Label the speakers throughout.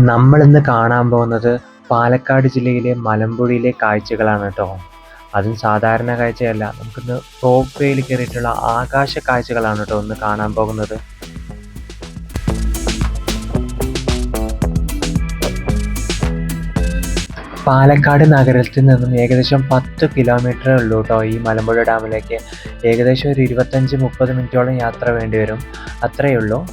Speaker 1: നമ്മളിന്ന് കാണാൻ പോകുന്നത് പാലക്കാട് ജില്ലയിലെ മലമ്പുഴയിലെ കാഴ്ചകളാണ് കേട്ടോ. അതും സാധാരണ കാഴ്ചയല്ല നമുക്കിന്ന് റോപ്പ് വേയിൽ കയറിയിട്ടുള്ള ആകാശ കാഴ്ചകളാണ് കേട്ടോ ഇന്ന് കാണാൻ പോകുന്നത്. പാലക്കാട് നഗരത്തിൽ നിന്നും ഏകദേശം പത്ത് കിലോമീറ്റർ ഉള്ളൂ കേട്ടോ ഈ മലമ്പുഴ ഡാമിലേക്ക്. ഏകദേശം ഒരു ഇരുപത്തഞ്ച് മുപ്പത് മിനിറ്റോളം യാത്ര വേണ്ടി വരും. അത്രയേ ഉള്ളൂ.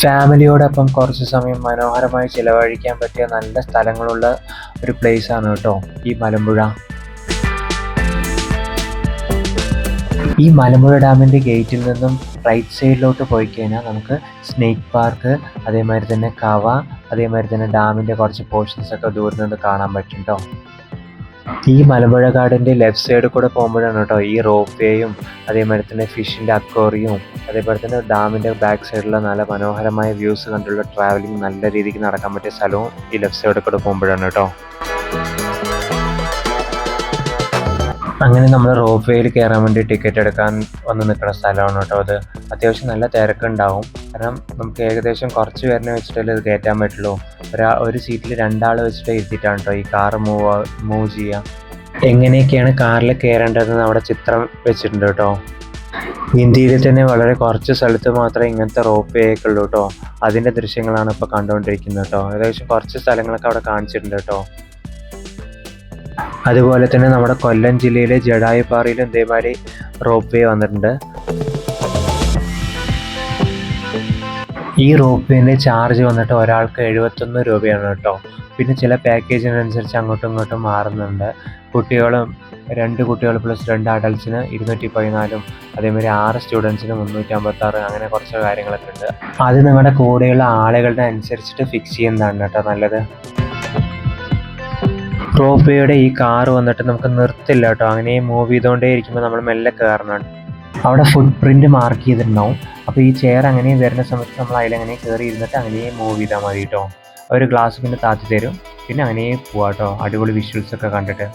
Speaker 1: ഫാമിലിയോടൊപ്പം കുറച്ച് സമയം മനോഹരമായി ചിലവഴിക്കാൻ പറ്റിയ നല്ല സ്ഥലങ്ങളുള്ള ഒരു പ്ലേസ് ആണ് കേട്ടോ ഈ മലമ്പുഴ. ഈ മലമ്പുഴ ഡാമിന്റെ ഗേറ്റിൽ നിന്നും റൈറ്റ് സൈഡിലോട്ട് പോയി കഴിഞ്ഞാൽ നമുക്ക് സ്നേക്ക് പാർക്ക് അതേമാതിരി തന്നെ കവ അതേമാതിരി തന്നെ ഡാമിന്റെ കുറച്ച് പോർഷൻസ് ഒക്കെ ദൂരെ നിന്ന് കാണാൻ പറ്റും കേട്ടോ. ഈ മലമ്പുഴ കാടിന്റെ ലെഫ്റ്റ് സൈഡിൽ കൂടെ പോകുമ്പോഴാണ് കേട്ടോ ഈ റോപ്പ് വേയും അതേമാതിരി തന്നെ ഫിഷിന്റെ അക്വോറിയവും അതേപോലെ തന്നെ ഡാമിന്റെ ബാക്ക് സൈഡിലുള്ള നല്ല മനോഹരമായ വ്യൂസ് കണ്ടുള്ള ട്രാവലിംഗ് നല്ല രീതിക്ക് നടക്കാൻ പറ്റിയ സ്ഥലവും ഈ ലെഫ്റ്റ് സൈഡിൽ കൂടെ പോകുമ്പോഴാണ് കേട്ടോ. അങ്ങനെ നമ്മൾ റോപ്പ് വേയിൽ കയറാൻ വേണ്ടി ടിക്കറ്റ് എടുക്കാൻ വന്ന് നിൽക്കുന്ന സ്ഥലമാണ് കേട്ടോ അത്. അത്യാവശ്യം നല്ല തിരക്കുണ്ടാവും. കാരണം നമുക്ക് ഏകദേശം കുറച്ച് പേരിനെ വെച്ചിട്ടല്ലേ ഇത് കയറ്റാൻ പറ്റുള്ളൂ. ഒരാ ഒരു സീറ്റിൽ രണ്ടാൾ വെച്ചിട്ട് ഇരുത്തിയിട്ടാണ് കേട്ടോ ഈ കാർ മൂവ് മൂവ് ചെയ്യുക എങ്ങനെയൊക്കെയാണ് കാറിൽ കയറേണ്ടതെന്ന് അവിടെ ചിത്രം വെച്ചിട്ടുണ്ട് കേട്ടോ. ഇന്ത്യയിൽ തന്നെ വളരെ കുറച്ച് സ്ഥലത്ത് മാത്രമേ ഇങ്ങനത്തെ റോപ്പ് വേ ഒക്കെ ഉള്ളൂ കേട്ടോ. അതിന്റെ ദൃശ്യങ്ങളാണ് ഇപ്പോൾ കണ്ടുകൊണ്ടിരിക്കുന്നത് കേട്ടോ. ഏകദേശം കുറച്ച് സ്ഥലങ്ങളൊക്കെ അവിടെ കാണിച്ചിട്ടുണ്ട് കേട്ടോ. അതുപോലെ തന്നെ നമ്മുടെ കൊല്ലം ജില്ലയിലെ ജഡായുപ്പാറയിലും ഇതേമാതിരി റോപ്പ് വേ വന്നിട്ടുണ്ട്. ഈ റോപ്പ് വേന്റെ ചാർജ് വന്നിട്ട് ഒരാൾക്ക് എഴുപത്തൊന്ന് രൂപയാണ് കേട്ടോ. പിന്നെ ചില പാക്കേജിനനുസരിച്ച് അങ്ങോട്ടും ഇങ്ങോട്ടും മാറുന്നുണ്ട്. കുട്ടികളും രണ്ട് കുട്ടികൾ പ്ലസ് രണ്ട് അഡൽസിന് ഇരുന്നൂറ്റി പതിനാലും അതേമാതിരി ആറ് സ്റ്റുഡൻസിന് മുന്നൂറ്റി അമ്പത്താറ് അങ്ങനെ കുറച്ച് കാര്യങ്ങളൊക്കെ ഉണ്ട്. അത് നിങ്ങളുടെ കൂടെയുള്ള ആളുകളുടെ അനുസരിച്ചിട്ട് ഫിക്സ് ചെയ്യുന്നതാണ് കേട്ടോ നല്ലത്. റോപ്പയുടെ ഈ കാർ വന്നിട്ട് നമുക്ക് നിർത്തില്ല കേട്ടോ. അങ്ങനെ മൂവ് ചെയ്തുകൊണ്ടേ ഇരിക്കുമ്പോൾ നമ്മൾ മെല്ലെ കയറണം അവിടെ ഫുട് പ്രിന്റ് മാർക്ക് ചെയ്തിട്ടുണ്ടാവും. അപ്പോൾ ഈ ചെയർ അങ്ങനെ വരുന്ന സമയത്ത് നമ്മൾ അതിലങ്ങനെ കയറി ഇരുന്നിട്ട് അങ്ങനെ മൂവ് ചെയ്താൽ മതി കേട്ടോ. ഒരു ഗ്ലാസ് പിന്നെ താത്തി തരും. പിന്നെ അങ്ങനെ പോവാം കേട്ടോ. അടിപൊളി വിഷ്വൽസ് ഒക്കെ കണ്ടിട്ട്.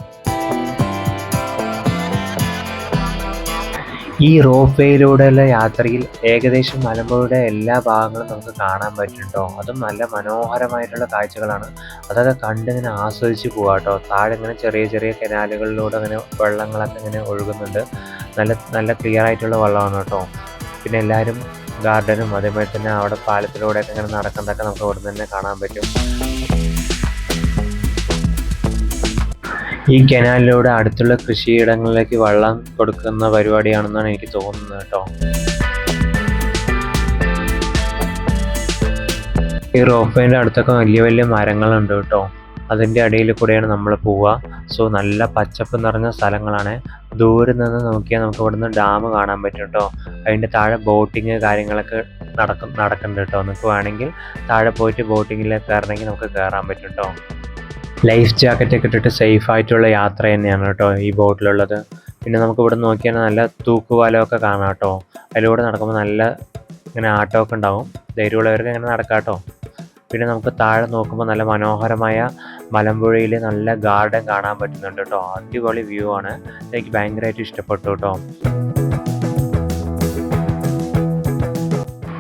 Speaker 1: ഈ റോപ്പ് വേയിലൂടെയുള്ള യാത്രയിൽ ഏകദേശം മലമ്പുഴയുടെ എല്ലാ ഭാഗങ്ങളും നമുക്ക് കാണാൻ പറ്റുന്നുണ്ടോ? അതും നല്ല മനോഹരമായിട്ടുള്ള കാഴ്ചകളാണ്. അതൊക്കെ കണ്ടിങ്ങനെ ആസ്വദിച്ച് പോവാം കേട്ടോ താഴെ ഇങ്ങനെ ചെറിയ ചെറിയ കനാലുകളിലൂടെ അങ്ങനെ വെള്ളങ്ങളൊക്കെ ഇങ്ങനെ ഒഴുകുന്നുണ്ട്. നല്ല നല്ല ക്ലിയർ ആയിട്ടുള്ള വെള്ളമാണ് കേട്ടോ പിന്നെ എല്ലാവരും ഗാർഡനും അതേപോലെ തന്നെ അവിടെ പാലത്തിലൂടെയൊക്കെ ഇങ്ങനെ നടക്കുന്നതൊക്കെ നമുക്ക് അവിടെ തന്നെ കാണാൻ പറ്റും. ഈ കനാലിലൂടെ അടുത്തുള്ള കൃഷിയിടങ്ങളിലേക്ക് വെള്ളം കൊടുക്കുന്ന പരിപാടിയാണെന്നാണ് എനിക്ക് തോന്നുന്നത് കേട്ടോ. ഈ റോഫേന്റെ അടുത്തൊക്കെ വലിയ വലിയ മരങ്ങളുണ്ട് കേട്ടോ. അതിന്റെ ഇടയിൽ കൂടെയാണ് നമ്മൾ പോവുക. സോ നല്ല പച്ചപ്പ് നിറഞ്ഞ സ്ഥലങ്ങളാണ്. ദൂരെ നിന്ന് നോക്കിയാൽ നമുക്ക് ഇവിടുന്ന് ഡാം കാണാൻ പറ്റും കേട്ടോ. അതിന്റെ താഴെ ബോട്ടിങ് കാര്യങ്ങളൊക്കെ നടക്കും നടക്കുന്നുണ്ട് കേട്ടോ. നിങ്ങൾക്ക് വേണമെങ്കിൽ താഴെ പോയിട്ട് ബോട്ടിങ്ങിലേക്ക് കയറണമെങ്കിൽ നമുക്ക് കയറാൻ പറ്റും കേട്ടോ. ലൈഫ് ജാക്കറ്റ് ഒക്കെ ഇട്ടിട്ട് സേഫ് ആയിട്ടുള്ള യാത്ര തന്നെയാണ് കേട്ടോ ഈ ബോട്ടിലുള്ളത്. പിന്നെ നമുക്ക് ഇവിടെ നോക്കിയാൽ നല്ല തൂക്കുപാലമൊക്കെ കാണാം കേട്ടോ. അതിലൂടെ നടക്കുമ്പോൾ നല്ല ഇങ്ങനെ ആട്ടമൊക്കെ ഉണ്ടാവും. ധൈര്യമുള്ളവർക്ക് ഇങ്ങനെ നടക്കാം കേട്ടോ. പിന്നെ നമുക്ക് താഴെ നോക്കുമ്പോൾ നല്ല മനോഹരമായ മലമ്പുഴയിൽ നല്ല ഗാർഡൻ കാണാൻ പറ്റുന്നുണ്ട് കേട്ടോ. അടിപൊളി വ്യൂ ആണ്. എനിക്ക് ഭയങ്കരമായിട്ട് ഇഷ്ടപ്പെട്ടു കേട്ടോ.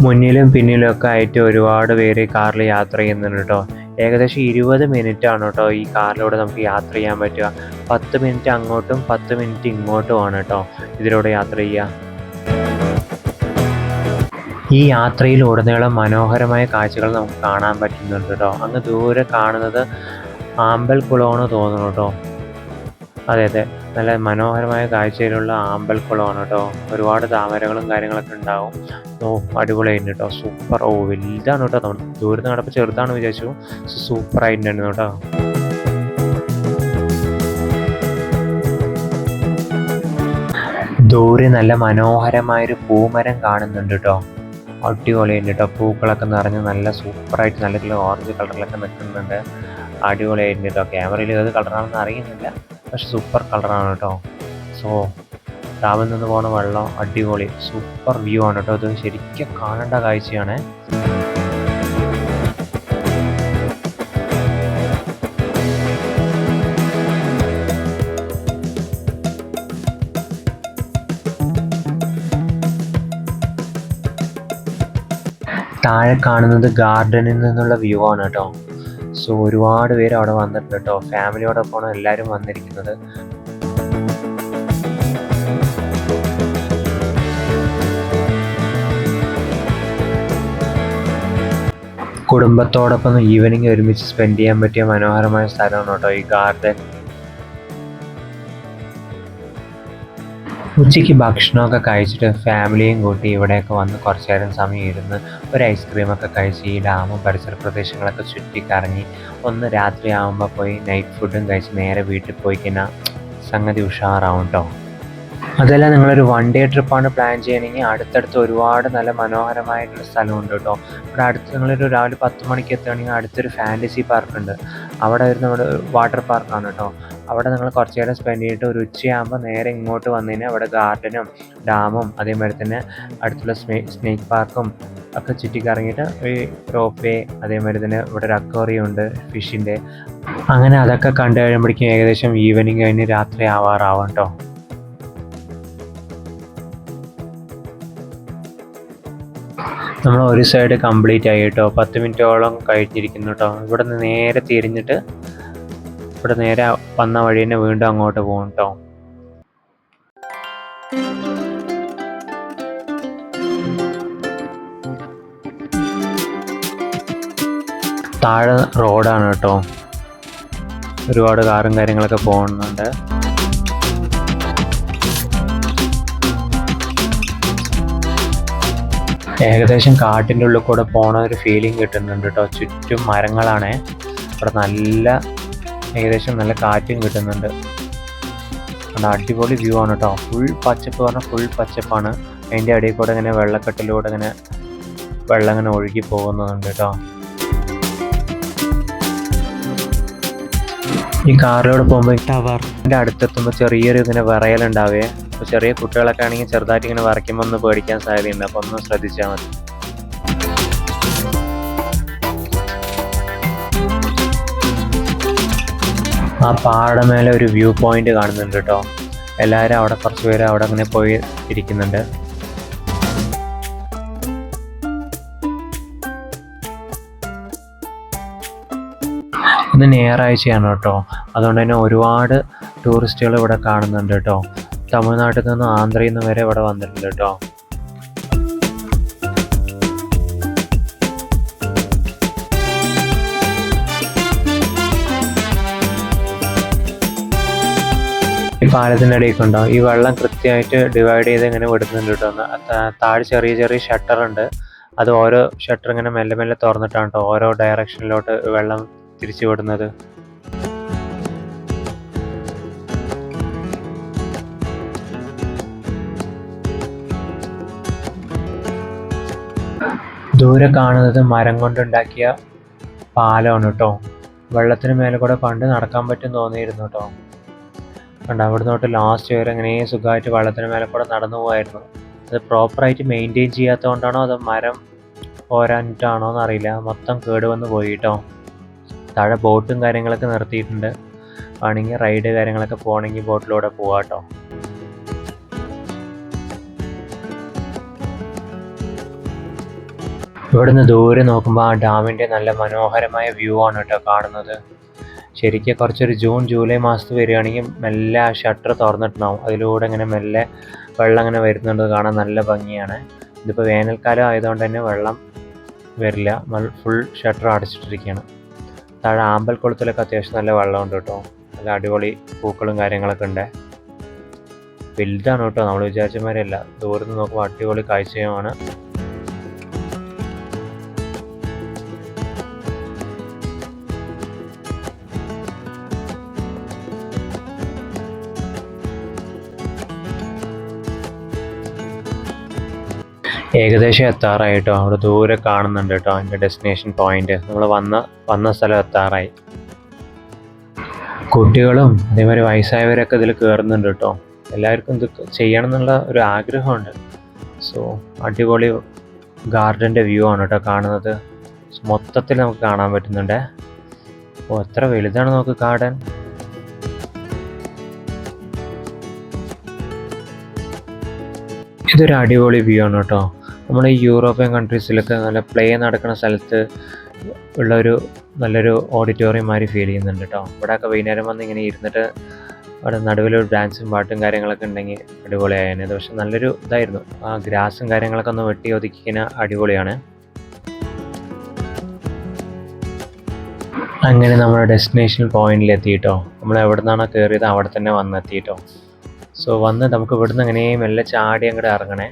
Speaker 1: മുന്നിലും പിന്നിലും ഒക്കെ ആയിട്ട് ഒരുപാട് പേര് കാറിൽ യാത്ര ചെയ്യുന്നുണ്ട് കേട്ടോ. ഏകദേശം ഇരുപത് മിനിറ്റ് ആണ് കേട്ടോ ഈ കാറിലൂടെ നമുക്ക് യാത്ര ചെയ്യാൻ പറ്റുക. പത്ത് മിനിറ്റ് അങ്ങോട്ടും പത്ത് മിനിറ്റ് ഇങ്ങോട്ടും ആണ് കേട്ടോ ഇതിലൂടെ യാത്ര ചെയ്യുക. ഈ യാത്രയിൽ ഉടനീളം മനോഹരമായ കാഴ്ചകൾ നമുക്ക് കാണാൻ പറ്റുന്നുണ്ട് കേട്ടോ. അങ്ങ് ദൂരെ കാണുന്നത് ആമ്പൽ കുളമാണ് തോന്നുന്നു കേട്ടോ. അതെ അതെ. നല്ല മനോഹരമായ കാഴ്ചയിലുള്ള ആമ്പൽ കുളമാണ് കേട്ടോ. ഒരുപാട് താമരകളും കാര്യങ്ങളൊക്കെ ഉണ്ടാവും. ഓ അടിപൊളിയായിരുന്നു കേട്ടോ. സൂപ്പർ. ഓ വലുതാണ് കേട്ടോ. നമ്മൾ ദൂരത്ത് കണ്ടപ്പോൾ ചെറുതാണ് വിചാരിച്ചു. സൂപ്പർ ആയിട്ടുണ്ടായിരുന്നു കേട്ടോ. ദൂരെ നല്ല മനോഹരമായൊരു പൂമരം കാണുന്നുണ്ട് കേട്ടോ. അടിപൊളിയുണ്ട് കേട്ടോ. പൂക്കളൊക്കെ നിറഞ്ഞ് നല്ല സൂപ്പറായിട്ട് നല്ല ഓറഞ്ച് കളറിലൊക്കെ നിൽക്കുന്നുണ്ട്. അടിപൊളിയായിട്ട് കേട്ടോ. ക്യാമറയിൽ ഏത് കളറാണെന്ന് അറിയുന്നില്ല. പക്ഷെ സൂപ്പർ കളറാണ് കേട്ടോ. സോ ഡാമിൽ നിന്ന് പോകുന്ന വെള്ളം അടിപൊളി. സൂപ്പർ വ്യൂ ആണ് കേട്ടോ ഇത്. ശരിക്കും കാണേണ്ട കാഴ്ചയാണ്. താഴെ കാണുന്നത് ഗാർഡനിൽ നിന്നുള്ള വ്യൂ ആണ് കേട്ടോ. സോ ഒരുപാട് പേര് അവിടെ വന്നിട്ടുണ്ട് കേട്ടോ ഫാമിലിയോടൊപ്പമാണ് എല്ലാവരും വന്നിരിക്കുന്നത്. കുടുംബത്തോടൊപ്പം ഈവനിങ് ഒരുമിച്ച് സ്പെൻഡ് ചെയ്യാൻ പറ്റിയ മനോഹരമായ സ്ഥലമാണ് കേട്ടോ ഈ ഗാർഡൻ ഉച്ചയ്ക്ക് ഭക്ഷണമൊക്കെ കഴിച്ചിട്ട് ഫാമിലിയും കൂട്ടി ഇവിടെയൊക്കെ വന്ന് കുറച്ച് നേരം സമയം ഇരുന്ന് ഒരു ഐസ്ക്രീമൊക്കെ കഴിച്ച് ഈ ഡാമും പരിസര പ്രദേശങ്ങളൊക്കെ ചുറ്റി കറങ്ങി ഒന്ന് രാത്രി ആകുമ്പോൾ പോയി നൈറ്റ് ഫുഡും കഴിച്ച് നേരെ വീട്ടിൽ പോയി കഴിഞ്ഞാൽ സംഗതി ഉഷാറാവും കേട്ടോ അതല്ല നിങ്ങളൊരു വൺ ഡേ ട്രിപ്പാണ് പ്ലാൻ ചെയ്യണമെങ്കിൽ അടുത്തടുത്ത് ഒരുപാട് നല്ല മനോഹരമായിട്ടുള്ള സ്ഥലമുണ്ട് കേട്ടോ ഇവിടെ അടുത്ത് നിങ്ങളൊരു രാവിലെ പത്ത് മണിക്ക് എത്തുകയാണെങ്കിൽ അടുത്തൊരു ഫാന്റസി പാർക്ക് ഉണ്ട്. അവിടെ വരുന്ന നമ്മുടെ വാട്ടർ പാർക്കാണ് കേട്ടോ അവിടെ നിങ്ങൾ കുറച്ച് നേരം സ്പെൻഡ് ചെയ്തിട്ട് ഒരു ഉച്ചയാകുമ്പോൾ നേരെ ഇങ്ങോട്ട് വന്നു കഴിഞ്ഞാൽ അവിടെ ഗാർഡനും ഡാമും അതേമാതിരി തന്നെ അടുത്തുള്ള സ്നേ സ്നേക്ക് പാർക്കും ഒക്കെ ചുറ്റിക്കറങ്ങിയിട്ട് ഈ റോപ്പ് വേ അതേമാതിരി തന്നെ ഇവിടെ ഒരു അക്വേറിയം ഉണ്ട് ഫിഷിന്റെ അങ്ങനെ അതൊക്കെ കണ്ടു കഴിയുമ്പോഴേക്കും ഏകദേശം ഈവനിങ് കഴിഞ്ഞ് രാത്രി ആവാറാവും കേട്ടോ നമ്മൾ ഒരു സൈഡ് കംപ്ലീറ്റ് ആയി കേട്ടോ പത്ത് മിനിറ്റോളം കഴിഞ്ഞിരിക്കുന്നു കേട്ടോ ഇവിടെ നിന്ന് നേരെ തിരിഞ്ഞിട്ട് ഇവിടെ നേരെ വന്ന വഴി തന്നെ വീണ്ടും അങ്ങോട്ട് പോകും കേട്ടോ താഴെ റോഡാണ് കേട്ടോ ഒരുപാട് കാറും കാര്യങ്ങളൊക്കെ പോകുന്നുണ്ട്. ഏകദേശം കാട്ടിന്റെ ഉള്ളിൽ കൂടെ പോണ ഒരു ഫീലിംഗ് കിട്ടുന്നുണ്ട് കേട്ടോ ചുറ്റും മരങ്ങളാണ്. ഇവിടെ നല്ല ഏകദേശം നല്ല കാറ്റും കിട്ടുന്നുണ്ട്. നല്ല അടിപൊളി വ്യൂ ആണ് കേട്ടോ ഫുൾ പച്ചപ്പ് പറഞ്ഞാൽ ഫുൾ പച്ചപ്പാണ്. അതിന്റെ അടിയിൽ കൂടെ ഇങ്ങനെ വെള്ളക്കെട്ടിലൂടെ ഇങ്ങനെ വെള്ളം ഇങ്ങനെ ഒഴുകി പോകുന്നുണ്ട് കേട്ടോ ഈ കാറിലൂടെ പോകുമ്പോൾ ടവറിന്റെ അടുത്തെത്തുമ്പോൾ ചെറിയൊരു ഇങ്ങനെ വിറയലുണ്ടാവേ. അപ്പോൾ ചെറിയ കുട്ടികളൊക്കെ ആണെങ്കിൽ ചെറുതായിട്ട് ഇങ്ങനെ വരയ്ക്കുമ്പോൾ ഒന്ന് പേടിക്കാൻ സാധ്യതയുണ്ട്. അപ്പോൾ ഒന്ന് ശ്രദ്ധിച്ചാൽ മതി. ആ പാട മേലെ ഒരു വ്യൂ പോയിന്റ് കാണുന്നുണ്ട് കേട്ടോ എല്ലാവരും അവിടെ കുറച്ച് പേര് അവിടെ അങ്ങനെ പോയി ഇരിക്കുന്നുണ്ട്. ഇന്ന് ഞായറാഴ്ചയാണ് കേട്ടോ അതുകൊണ്ട് തന്നെ ഒരുപാട് ടൂറിസ്റ്റുകൾ ഇവിടെ കാണുന്നുണ്ട് കേട്ടോ തമിഴ്നാട്ടിൽ നിന്നും ആന്ധ്രയിൽ നിന്ന് വരെ ഇവിടെ വന്നിട്ടുണ്ട് കേട്ടോ ഈ പാലത്തിന്റെ ഇടയിൽ ഉണ്ടാവും ഈ വെള്ളം കൃത്യമായിട്ട് ഡിവൈഡ് ചെയ്ത് ഇങ്ങനെ വിടുന്നുണ്ട് കേട്ടോ താഴെ ചെറിയ ചെറിയ ഷട്ടർ ഉണ്ട്. അത് ഓരോ ഷട്ടർ ഇങ്ങനെ മെല്ലെ മെല്ലെ തുറന്നിട്ടാണ് കേട്ടോ ഓരോ ഡയറക്ഷനിലോട്ട് വെള്ളം തിരിച്ചു വിടുന്നത്. ദൂരെ കാണുന്നത് മരം കൊണ്ടുണ്ടാക്കിയ പാലമാണ് കേട്ടോ വെള്ളത്തിന് മേലെ കൂടെ പണ്ട് നടക്കാൻ പറ്റും തോന്നിയിരുന്നു കേട്ടോ കണ്ട. അവിടെ തൊട്ട് ലാസ്റ്റ് വരെ ഇങ്ങനെ സുഖമായിട്ട് വെള്ളത്തിന് മേലെ കൂടെ നടന്നു പോകായിരുന്നു അത് പ്രോപ്പറായിട്ട് മെയിന്റെയിൻ ചെയ്യാത്തതുകൊണ്ടാണോ അതോ മരം പോരാനിട്ടാണോ എന്നറിയില്ല. മൊത്തം കേടുവന്ന് പോയി കേട്ടോ താഴെ ബോട്ടും കാര്യങ്ങളൊക്കെ നിർത്തിയിട്ടുണ്ട്. വേണമെങ്കിൽ റൈഡ് കാര്യങ്ങളൊക്കെ പോകണമെങ്കിൽ ബോട്ടിലൂടെ പോവാം ഇവിടുന്ന് ദൂരെ നോക്കുമ്പോൾ ആ ഡാമിന്റെ നല്ല മനോഹരമായ വ്യൂ ആണ് കേട്ടോ കാണുന്നത്. ശരിക്കും കുറച്ചൊരു ജൂൺ ജൂലൈ മാസത്ത് വരികയാണെങ്കിൽ മെല്ലെ ആ ഷട്ടർ തുറന്നിട്ടുണ്ടാവും. അതിലൂടെ ഇങ്ങനെ മെല്ലെ വെള്ളം ഇങ്ങനെ വരുന്നുണ്ട് കാണാൻ നല്ല ഭംഗിയാണ്. ഇതിപ്പോൾ വേനൽക്കാലം ആയതുകൊണ്ട് തന്നെ വെള്ളം വരില്ല. ഫുൾ ഷട്ടർ അടച്ചിട്ടിരിക്കുകയാണ്. താഴെ ആമ്പൽക്കുളത്തിലൊക്കെ അത്യാവശ്യം നല്ല വെള്ളമുണ്ട് കേട്ടോ. നല്ല അടിപൊളി പൂക്കളും കാര്യങ്ങളൊക്കെ ഉണ്ട്. വലുതാണ് കേട്ടോ. നമ്മൾ വിചാരിച്ച മാതിരിയല്ല. ദൂരത്ത് നോക്കുമ്പോൾ അടിപൊളി കാഴ്ചയുമാണ്. ഏകദേശം എത്താറായി കേട്ടോ. അവിടെ ദൂരെ കാണുന്നുണ്ട് കേട്ടോ അതിന്റെ ഡെസ്റ്റിനേഷൻ പോയിന്റ് നമ്മൾ വന്ന വന്ന സ്ഥലം എത്താറായി. കുട്ടികളും അതേമാതിരി വയസ്സായവരൊക്കെ ഇതിൽ കയറുന്നുണ്ട് കേട്ടോ. എല്ലാവർക്കും ഇത് ചെയ്യണം എന്നുള്ള ഒരു ആഗ്രഹമുണ്ട്. സോ അടിപൊളി ഗാർഡന്റെ വ്യൂ ആണ് കേട്ടോ കാണുന്നത്. മൊത്തത്തിൽ നമുക്ക് കാണാൻ പറ്റുന്നുണ്ട്. അപ്പോൾ എത്ര വലുതാണ് നമുക്ക് ഗാർഡൻ ഇതൊരു അടിപൊളി വ്യൂ ആണ് കേട്ടോ. നമ്മുടെ ഈ യൂറോപ്യൻ കൺട്രീസിലൊക്കെ നല്ല പ്ലേ നടക്കുന്ന സ്ഥലത്ത് ഉള്ള ഒരു നല്ലൊരു ഓഡിറ്റോറിയം മാതിരി ഫീൽ ചെയ്യുന്നുണ്ട് കേട്ടോ ഇവിടെയൊക്കെ വൈകുന്നേരം വന്ന് ഇങ്ങനെ ഇരുന്നിട്ട് അവിടെ നടുവിലൊരു ഡാൻസും പാട്ടും കാര്യങ്ങളൊക്കെ ഉണ്ടെങ്കിൽ അടിപൊളിയായേനെ. അത് പക്ഷെ നല്ലൊരു ഇതായിരുന്നു. ആ ഗ്രാസും കാര്യങ്ങളൊക്കെ ഒന്ന് വെട്ടി ഒതുക്കിക്കുന്ന അടിപൊളിയാണ്. അങ്ങനെ നമ്മുടെ ഡെസ്റ്റിനേഷൻ പോയിന്റിൽ എത്തിയിട്ടോ നമ്മൾ എവിടെ നിന്നാണോ കയറിയത് അവിടെ തന്നെ വന്നെത്തിയിട്ടോ സോ വന്ന് നമുക്ക് ഇവിടുന്ന് എങ്ങനെയും മെല്ലെ ചാടി അങ്ങോട്ട് ഇറങ്ങണേ.